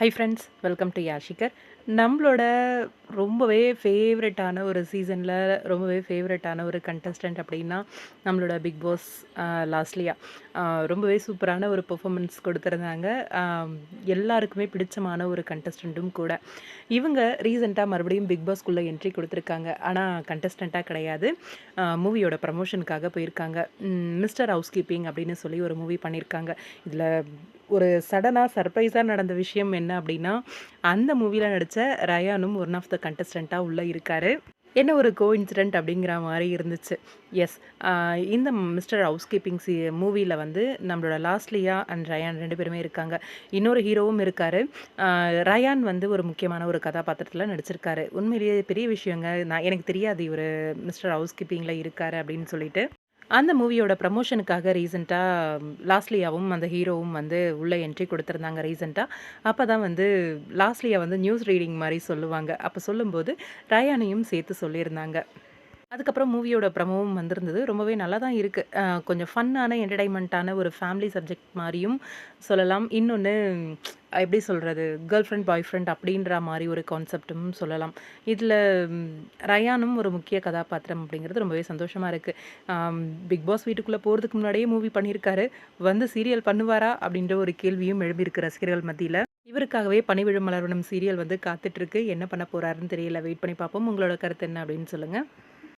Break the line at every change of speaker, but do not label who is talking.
High friends welcome to யாஷிகர் நம்மளோட ரொம்பவே ஃபேவரட்டான ஒரு சீசனில் ரொம்பவே ஃபேவரட்டான ஒரு கண்டஸ்டன்ட் அப்படின்னா நம்மளோட பிக் பாஸ் லாஸ்ட்லியா ரொம்பவே சூப்பரான ஒரு பெர்ஃபார்மன்ஸ் கொடுத்துருந்தாங்க. எல்லாருக்குமே பிடிச்சமான ஒரு கண்டஸ்டண்ட்டும் கூட. இவங்க ரீசெண்டாக மறுபடியும் பிக் பாஸ்க்குள்ளே என்ட்ரி கொடுத்துருக்காங்க. ஆனால் கண்டஸ்டண்ட்டாக கிடையாது. மூவியோட ப்ரமோஷனுக்காக போயிருக்காங்க. மிஸ்டர் ஹவுஸ் கீப்பிங் அப்படின்னு சொல்லி ஒரு மூவி பண்ணியிருக்காங்க இதில் ஒரு சடனாக சர்ப்ரைஸாக நடந்த விஷயம் என்ன அப்படின்னா அந்த மூவியில் நடித்த ரயானும் ஒன் ஆஃப் த கண்டஸ்டண்ட்டாக உள்ளே இருக்கார். என்ன ஒரு கோ இன்சிடென்ட் அப்படிங்கிற மாதிரி இருந்துச்சு. எஸ் இந்த மிஸ்டர் ஹவுஸ் கீப்பிங் சி மூவியில் வந்து நம்மளோட லாஸ்ட்லியா அண்ட் ரயான் ரெண்டு பேருமே இருக்காங்க. இன்னொரு ஹீரோவும் இருக்கார். ரயான் வந்து ஒரு முக்கியமான ஒரு கதாபாத்திரத்தில் நடிச்சிருக்காரு. உண்மையிலேயே பெரிய விஷயங்க. நான் எனக்கு தெரியாது இவர் மிஸ்டர் ஹவுஸ் கீப்பிங்கில் இருக்கார் அப்படின்னு சொல்லிட்டு. அந்த மூவியோட ப்ரமோஷனுக்காக ரீசெண்டாக லாஸ்ட்லியாவும் அந்த ஹீரோவும் வந்து உள்ளே என்ட்ரி கொடுத்துருந்தாங்க ரீசெண்டாக அப்போ தான் வந்து லாஸ்ட்லியா வந்து நியூஸ் ரீடிங் மாதிரி சொல்லுவாங்க. அப்போ சொல்லும்போது ரயானையும் சேர்த்து சொல்லியிருந்தாங்க. அதுக்கப்புறம் மூவியோட ப்ரமோவும் வந்திருந்தது. ரொம்பவே நல்லா தான் இருக்குது கொஞ்சம் ஃபன்னான என்டர்டைன்மெண்ட்டான ஒரு ஃபேமிலி சப்ஜெக்ட் மாதிரியும் சொல்லலாம். இன்னொன்று எப்படி சொல்கிறது கேர்ள் ஃப்ரெண்ட் பாய் ஃப்ரெண்ட் அப்படின்ற மாதிரி ஒரு கான்செப்டும் சொல்லலாம். இதில் ரயானும் ஒரு முக்கிய கதாபாத்திரம் அப்படிங்கிறது ரொம்பவே சந்தோஷமாக இருக்குது பிக் பாஸ் வீட்டுக்குள்ளே போகிறதுக்கு முன்னாடியே மூவி பண்ணியிருக்காரு. வந்து சீரியல் பண்ணுவாரா? அப்படின்ற ஒரு கேள்வியும் எழுப்பியிருக்கு ரசிகர்கள் மத்தியில். இவருக்காகவே பனிவிழும் மலர்வனம் சீரியல் வந்து காத்துட்ருக்கு என்ன பண்ண போகிறாருன்னு தெரியல. வெயிட் பண்ணி பார்ப்போம். உங்களோட கருத்து என்ன அப்படின்னு சொல்லுங்கள்